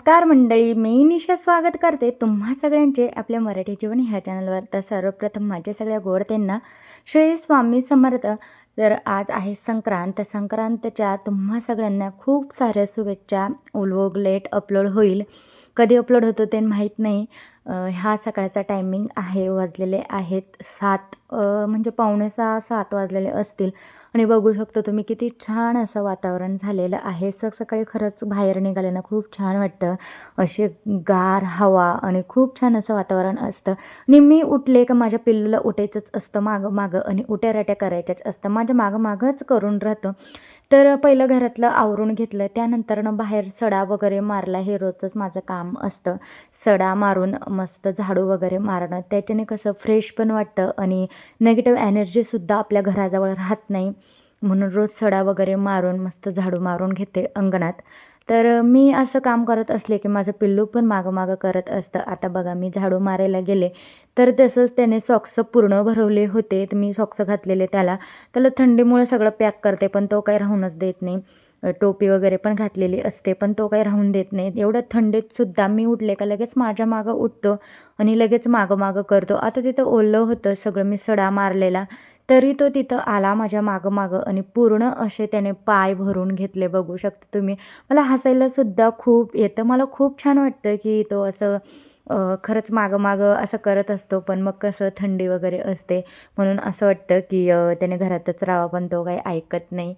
नमस्कार मंडळी मी निशा स्वागत करते तुम्हा सगळ्यांचे आपल्या मराठी जीवन ह्या चॅनलवर. तर सर्वप्रथम माझ्या सगळ्या गोडतेंना श्री स्वामी समर्थ. तर आज आहे संक्रांत. संक्रांतच्या तुम्हा सगळ्यांना खूप साऱ्या शुभेच्छा. उलवोग लेट अपलोड होईल. कधी अपलोड होतो ते माहीत नाही. हा सकाळचा टायमिंग आहे वाजलेले आहेत सात म्हणजे पावणे सहा सात वाजलेले असतील. आणि बघू शकतो तुम्ही किती छान असं वातावरण झालेलं आहे. सक सकाळी खरंच बाहेर निघाल्यानं खूप छान वाटतं. असे गार हवा आणि खूप छान असं वातावरण असतं. आणि मी उठले का माझ्या पिल्लूला उठायचंच असतं मागं मागं आणि उट्याराट्या करायच्याच असतं. माझ्या मागं मागंच करून राहतं. तर पहिलं घरातलं आवरून घेतलं. त्यानंतरनं बाहेर सडा वगैरे मारला. हे रोजचंच माझं काम असतं. सडा मारून मस्त झाडू वगैरे मारणं. त्याच्याने कसं फ्रेश पण वाटतं आणि नेगेटिव्ह एनर्जीसुद्धा आपल्या घराजवळ राहत नाही. म्हणून रोज सडा वगैरे मारून मस्त झाडू मारून घेते अंगणात. तर मी असं काम करत असले की माझं पिल्लू पण मागं मागं करत असतं. आता बघा मी झाडू मारायला गेले तर तसंच त्याने सॉक्स पूर्ण भरवले होते. तर मी सॉक्स घातलेले त्याला. त्याला थंडीमुळे सगळं पॅक करते पण तो काही राहूनच देत नाही. टोपी वगैरे पण घातलेली असते पण तो काही राहून देत नाही. एवढ्या थंडीत सुद्धा मी उठले का लगेच माझ्या मागं उठतो आणि लगेच मागं मागं करतो. आता तिथं ओलं होतं सगळं मी सडा मारलेला. तरी तो तिथं आला माझ्या मागं मागं आणि पूर्ण असे त्याने पाय भरून घेतले. बघू शकता तुम्ही. मला हसायला सुद्धा खूप येतं. मला खूप छान वाटतं की तो असं खरंच मागं मागं असं करत असतो पण मग कसं थंडी वगैरे असते. म्हणून असं वाटतं की त्याने घरातच राहावं पण तो काही ऐकत नाही.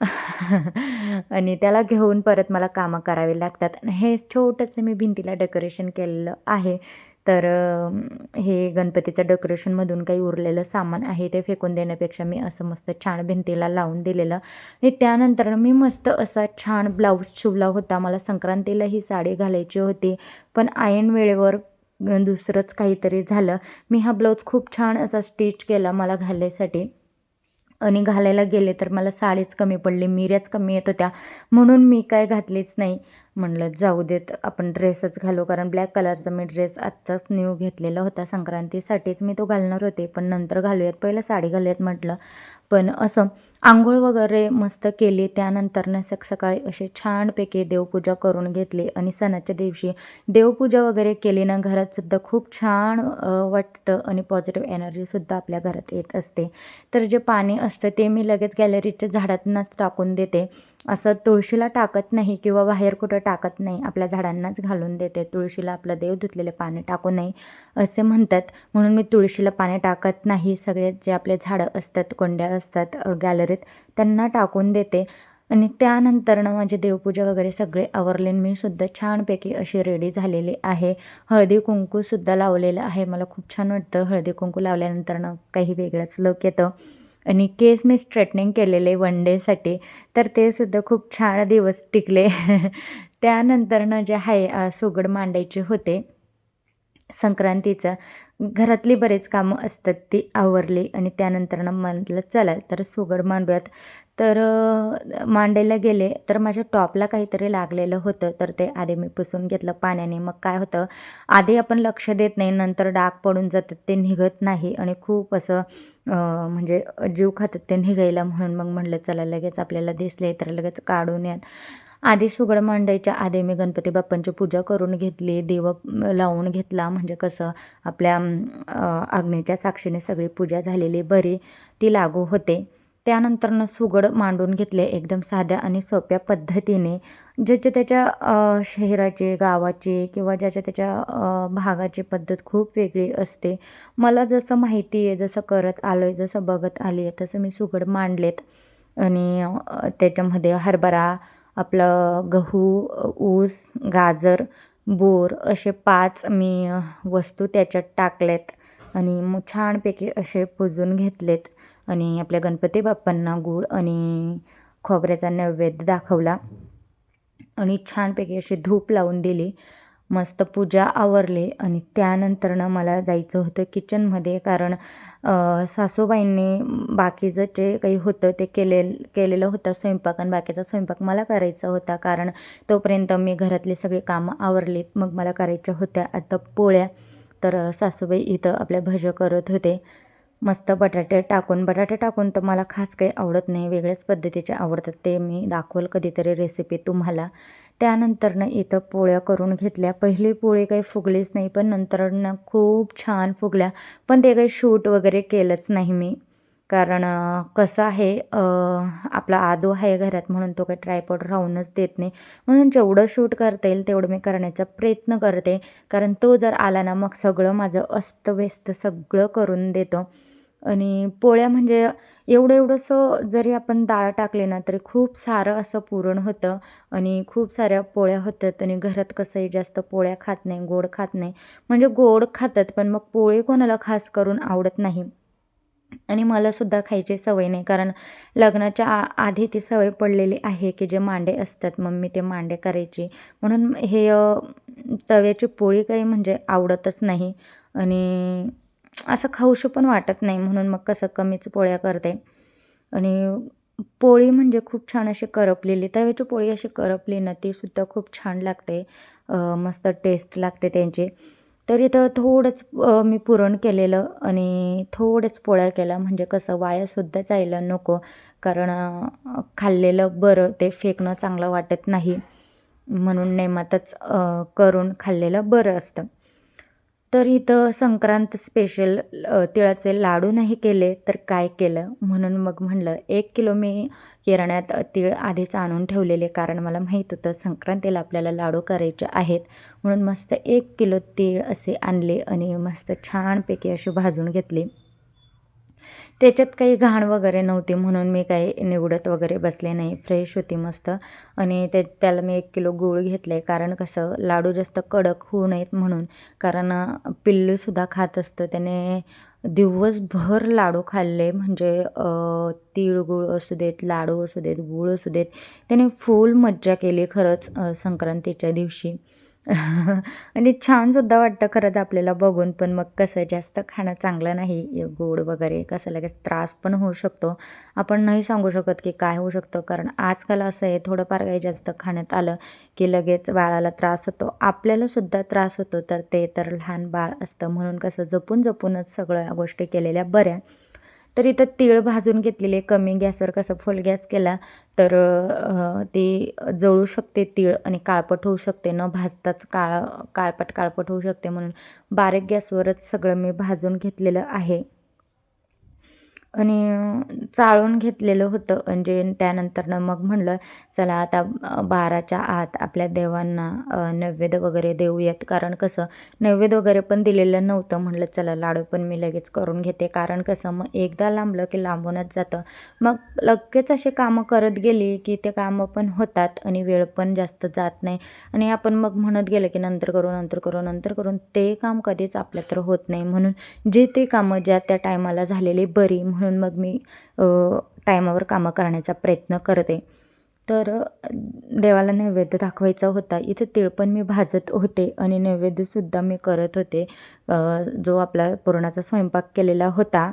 आणि त्याला घेऊन परत मला कामं करावी लागतात. आणि हे छोटंसं मी भिंतीला डेकोरेशन केलेलं आहे. तर हे गणपतीचं डेकोरेशनमधून काही उरलेलं सामान आहे ते फेकून देण्यापेक्षा मी असं मस्त छान भिंतीला लावून दिलेलं. आणि त्यानंतर मी मस्त असा छान ब्लाऊज शिवला होता. मला संक्रांतीला ही साडी घालायची होती पण आयन वेळेवर दुसरंच काहीतरी झालं. मी हा ब्लाऊज खूप छान असा स्टिच केला मला घालायसाठी. आणि घालायला गेले तर मला साडीच कमी पडली मिऱ्याच कमी येत होत्या. म्हणून मी काय घातलीच नाही. म्हणलं जाऊ देत आपण ड्रेसच घालू. कारण ब्लॅक कलरचा मी ड्रेस आत्ताच न्यू घेतलेला होता. संक्रांतीसाठीच मी तो घालणार होते पण नंतर घालूयात. पहिलं साडी घालूयात म्हटलं. पण असं आंघोळ वगैरे मस्त केली. त्यानंतरनं सक सकाळी असे छानपैकी देवपूजा करून घेतली. आणि सणाच्या दिवशी देवपूजा वगैरे केली ना घरातसुद्धा खूप छान वाटतं. आणि पॉझिटिव्ह एनर्जीसुद्धा आपल्या घरात येत असते. तर जे पाणी असतं ते मी लगेच गॅलरीच्या झाडांनाच टाकून देते. असं तुळशीला टाकत नाही किंवा बाहेर कुठं टाकत नाही आपल्या झाडांनाच घालून देते. तुळशीला आपलं देव धुतलेले पाणी टाकू नये असे म्हणतात. म्हणून मी तुळशीला पाणी टाकत नाही. सगळे जे आपले झाडं असतात कोंड्या असतात गॅलरीत त्यांना टाकून देते. आणि त्यानंतरनं माझी देवपूजा वगैरे सगळे आवरले. मी सुद्धा छानपैकी अशी रेडी झालेली आहे. हळदी कुंकूसुद्धा लावलेलं आहे. मला खूप छान वाटतं. हळदी कुंकू लावल्यानंतरनं काही वेगळंच लोक येतं. आणि केस मी स्ट्रेटनिंग केलेले वन डेसाठी तर ते सुद्धा खूप छान दिवस टिकले. त्यानंतरनं जे आहे सुगड मांडायचे होते संक्रांतीचं घरातली बरेच कामं असतात ती आवरली आणि त्यानंतरनं म्हटलं चला तर सुगड मांडूयात. तर मांडायला गेले. तर माझ्या टॉपला काहीतरी लागलेलं होतं. तर ते आधी मी पुसून घेतलं पाण्याने. मग काय होतं आधी आपण लक्ष देत नाही. नंतर डाग पडून जातात. ते निघत नाही. आणि खूप असं म्हणजे जीव खातात ते निघायला म्हणून मग म्हटलं चला लगेच आपल्याला दिसले तर लगेच काढून यात. आधी सुगड मांडायच्या आधी मी गणपती बाप्पांची पूजा करून घेतली. देव लावून घेतला. म्हणजे कसं आपल्या आग्नेच्या साक्षीने सगळी पूजा झालेली बरी ती लागू होते. त्यानंतरनं सुगड मांडून घेतले एकदम साध्या आणि सोप्या पद्धतीने ज्याच्या त्याच्या शहराचे गावाचे किंवा ज्याच्या त्याच्या भागाची पद्धत खूप वेगळी असते. मला जसं माहिती आहे जसं करत आलो आहे जसं बघत आली आहे तसं मी सुगड मांडलेत. आणि त्याच्यामध्ये हरभरा आपलं गहू ऊस गाजर बोर असे पाच मी वस्तू त्याच्यात टाकलेत. आणि मग छानपैकी असे पुजून घेतलेत. आणि आपल्या गणपती बाप्पांना गूळ आणि खोबऱ्याचा नैवेद्य दाखवला. आणि छानपैकी अशी धूप लावून दिली. मस्त पूजा आवरली. आणि त्यानंतरनं मला जायचं होतं किचनमध्ये कारण सासूबाईंनी बाकीचं जे काही होतं ते केले केलेलं होतं स्वयंपाक. आणि बाकीचा स्वयंपाक मला करायचा होता. कारण तोपर्यंत मी घरातली सगळी कामं आवरलीत. मग मला करायच्या होत्या आता पोळ्या. तर सासूबाई इथं आपल्या भज्या करत होते. मस्त बटाटे टाकून बटाटे टाकून तर मला खास काही आवडत नाही वेगळ्याच पद्धतीचे आवडतात ते मी दाखवल कधीतरी रेसिपी तुम्हाला. त्यानंतरनं इथं पोळ्या करून घेतल्या. पहिली पोळी काही फुगलीच नाही पण नंतरनं खूप छान फुगल्या. पण ते काही शूट वगैरे केलंच नाही मी. कारण कसं आहे आपला आदू आहे घरात म्हणून तो काही ट्रायपॉड राहूनच देत नाही. म्हणून जेवढं शूट करता येईल तेवढं मी करण्याचा प्रयत्न करते. कारण तो जर आला ना मग सगळं माझं अस्तव्यस्त सगळं करून देतो. आणि पोळ्या म्हणजे एवढं एवढंसं जरी आपण डाळ टाकले ना तरी खूप सारं असं पुरण होतं. आणि खूप साऱ्या पोळ्या होतात आणि घरात कसंही जास्त पोळ्या खात नाही गोड खात नाही. म्हणजे गोड खातात पण मग पोळी कोणाला खास करून आवडत नाही. आणि मलासुद्धा खायची सवय नाही. कारण लग्नाच्या आ आधी ती सवय पडलेली आहे की जे मांडे असतात मग मी ते मांडे करायची. म्हणून हे तव्याची पोळी काही म्हणजे आवडतच नाही. आणि असं खाऊशी पण वाटत नाही. म्हणून मग कसं कमीच पोळ्या करते. आणि पोळी म्हणजे खूप छान अशी करपलेली तव्याची पोळी अशी करपली ना तीसुद्धा खूप छान लागते. मस्त टेस्ट लागते त्यांची. तर इथं थोडंच मी पुरण केलेलं आणि थोडंच पोळ्या केल्या. म्हणजे कसं वायासुद्धा जायला नको. कारण खाल्लेलं बरं ते फेकणं चांगलं वाटत नाही. म्हणून नेमातच करून खाल्लेलं बरं असतं. तर इथं संक्रांत स्पेशल तिळाचे लाडू नाही केले तर काय केलं? म्हणून मग म्हणलं एक किलो मी किराण्यात तीळ आधीच आणून ठेवलेले कारण मला माहीत होतं संक्रांतीला आपल्याला लाडू करायचे आहेत. म्हणून मस्त एक किलो तीळ असे आणले आणि मस्त छानपैकी अशी भाजून घेतली. त्याच्यात काही घाण वगैरे नव्हती म्हणून मी काही निवडत वगैरे बसले नाही. फ्रेश होती मस्त. आणि ते त्याला मी एक किलो गूळ घेतले कारण कसं लाडू जास्त कडक होऊ नयेत म्हणून. कारण पिल्लूसुद्धा खात असतं. त्याने दिवसभर लाडू खाल्ले. म्हणजे तिळगुळ असू देत लाडू असू देत गूळ असू देत. त्याने फुल मज्जा केली खरंच संक्रांतीच्या दिवशी. आणि छानसुद्धा वाटतं खरंच आपल्याला बघून पण मग कसं जास्त खाणं चांगलं नाही गोड वगैरे कसं लगेच त्रास पण होऊ शकतो. आपण नाही सांगू शकत की काय होऊ शकतं कारण आजकाल असं आहे थोडंफार काही जास्त खाण्यात आलं की लगेच बाळाला त्रास होतो. आपल्यालासुद्धा त्रास होतो तर ते तर लहान बाळ असतं म्हणून कसं जपून जपूनच सगळ्या गोष्टी केलेल्या बऱ्या. तर इथं तीळ भाजून घेतलेले कमी गॅसवर कसं फुल गॅस केला तर ते जळू शकते तीळ आणि काळपट होऊ शकते न भाजताच काळ काळपट काळपट होऊ शकते म्हणून बारीक गॅसवरच सगळं मी भाजून घेतलेलं आहे. आणि चाळून घेतलेलं होतं. म्हणजे त्यानंतरनं मग म्हणलं चला आता बाराच्या आत आपल्या देवांना नैवेद्य वगैरे देऊयात. कारण कसं नैवेद्य वगैरे पण दिलेलं नव्हतं. म्हणलं चला लाडू पण मी लगेच करून घेते. कारण कसं मग एकदा लांबलं की लांबूनच जातं. मग लगेच असे कामं करत गेली की ते कामं पण होतात आणि वेळ पण जास्त जात नाही. आणि आपण मग म्हणत गेलं की नंतर करू नंतर करू नंतर करून ते काम कधीच आपल्या तर होत नाही. म्हणून जे ते कामं ज्या त्या टायमाला झालेली बरी म्हणून म्हणून मग मी टायमावर कामं करण्याचा प्रयत्न करते. तर देवाला नैवेद्य दाखवायचा होता. इथे तिळ पण मी भाजत होते आणि नैवेद्यसुद्धा मी करत होते. जो आपला पुरणाचा स्वयंपाक केलेला होता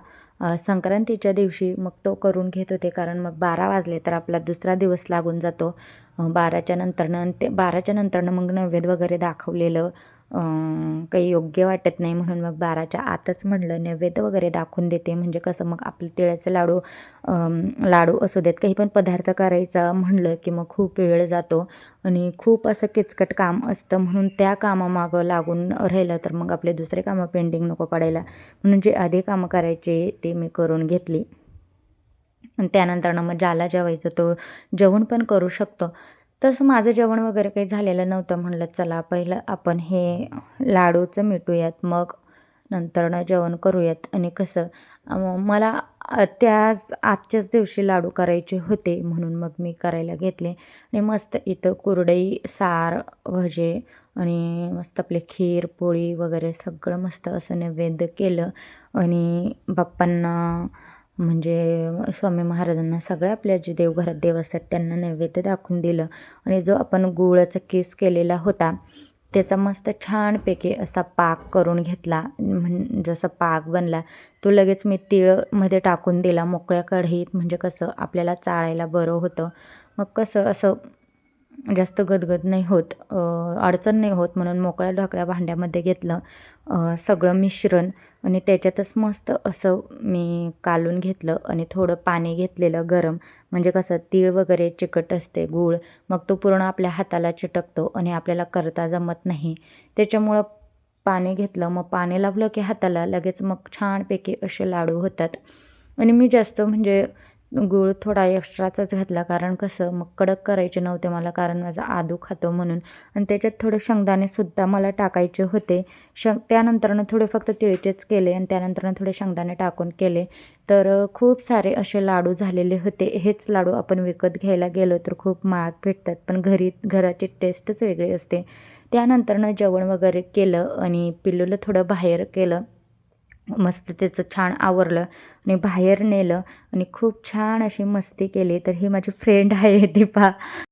संक्रांतीच्या दिवशी मग तो करून घेत होते. कारण मग बारा वाजले तर आपला दुसरा दिवस लागून जातो. बाराच्या नंतरनं ते बाराच्या नंतरनं मग नैवेद्य वगैरे दाखवलेलं काही योग्य वाटत नाही म्हणून मग बाराच्या आतच म्हटलं नैवेद्य वगैरे दाखवून देते. म्हणजे कसं मग आपले तिळाचे लाडू लाडू असू देत काही पण पदार्थ करायचा म्हणलं की मग खूप वेळ जातो. आणि खूप असं किचकट काम असतं म्हणून त्या कामामागं लागून राहिलं तर मग आपले दुसरे कामं पेंडिंग नको पडायला. म्हणून जे आधी कामं करायचे ते मी करून घेतली. आणि त्यानंतरनं मग ज्याला जेवायचं तो जेवण पण करू शकतो. तसं माझं जेवण वगैरे काही झालेलं नव्हतं म्हणलं चला पहिलं आपण हे लाडूचं मिटूयात मग नंतरनं जेवण करूयात. आणि कसं मला त्याच आजच्याच दिवशी लाडू करायचे होते म्हणून मग मी करायला घेतले. आणि मस्त इथं कुरडई सार भजे आणि मस्त आपले खीर पोळी वगैरे सगळं मस्त असं नैवेद्य केलं. आणि बाप्पांना म्हणजे स्वामी महाराजांना सगळ्या आपल्या जे देवघरात देव असतात त्यांना नैवेद्य दाखवून दिलं. आणि जो आपण गुळाचा केस केलेला होता त्याचा मस्त छानपैकी असा पाक करून घेतला. म्हण जसा पाक बनला तो लगेच मी तिळमध्ये टाकून दिला मोकळ्या कढईत. म्हणजे कसं आपल्याला चाळायला बरं होतं. मग कसं असं जास्त गदगद नाही होत अडचण नाही होत म्हणून मोकळ्या ढाकळ्या भांड्यामध्ये घेतलं सगळं मिश्रण आणि त्याच्यातच मस्त असं मी कालून घेतलं आणि थोडं पाणी घेतलेलं गरम. म्हणजे कसं तीळ वगैरे चिकट असते गूळ मग तो पूर्ण आपल्या हाताला चिटकतो आणि आपल्याला करता जमत नाही. त्याच्यामुळं पाणी घेतलं मग पाणी लावलं की हाताला लगेच मग छानपैकी असे लाडू होतात. आणि मी जास्त म्हणजे गूळ थोडा एक्स्ट्राचाच घातला कारण कसं मग कडक करायचे नव्हते मला कारण माझा आदू खातो म्हणून. आणि त्याच्यात थोडे शेंगदाणेसुद्धा मला टाकायचे होते. श त्यानंतरनं थोडे फक्त तिळचेच केले आणि त्यानंतरनं थोडे शेंगदाणे टाकून केले. तर खूप सारे असे लाडू झालेले होते. हेच लाडू आपण विकत घ्यायला गेलो तर खूप महाग भेटतात पण घरी घराची टेस्टच वेगळी असते. त्यानंतरनं जेवण वगैरे केलं आणि पिल्लूला थोडं बाहेर केलं. मस्त त्याचं छान आवरलं आणि बाहेर नेलं आणि खूप छान अशी मस्ती केली. तर ही माझी फ्रेंड आहे दीपा.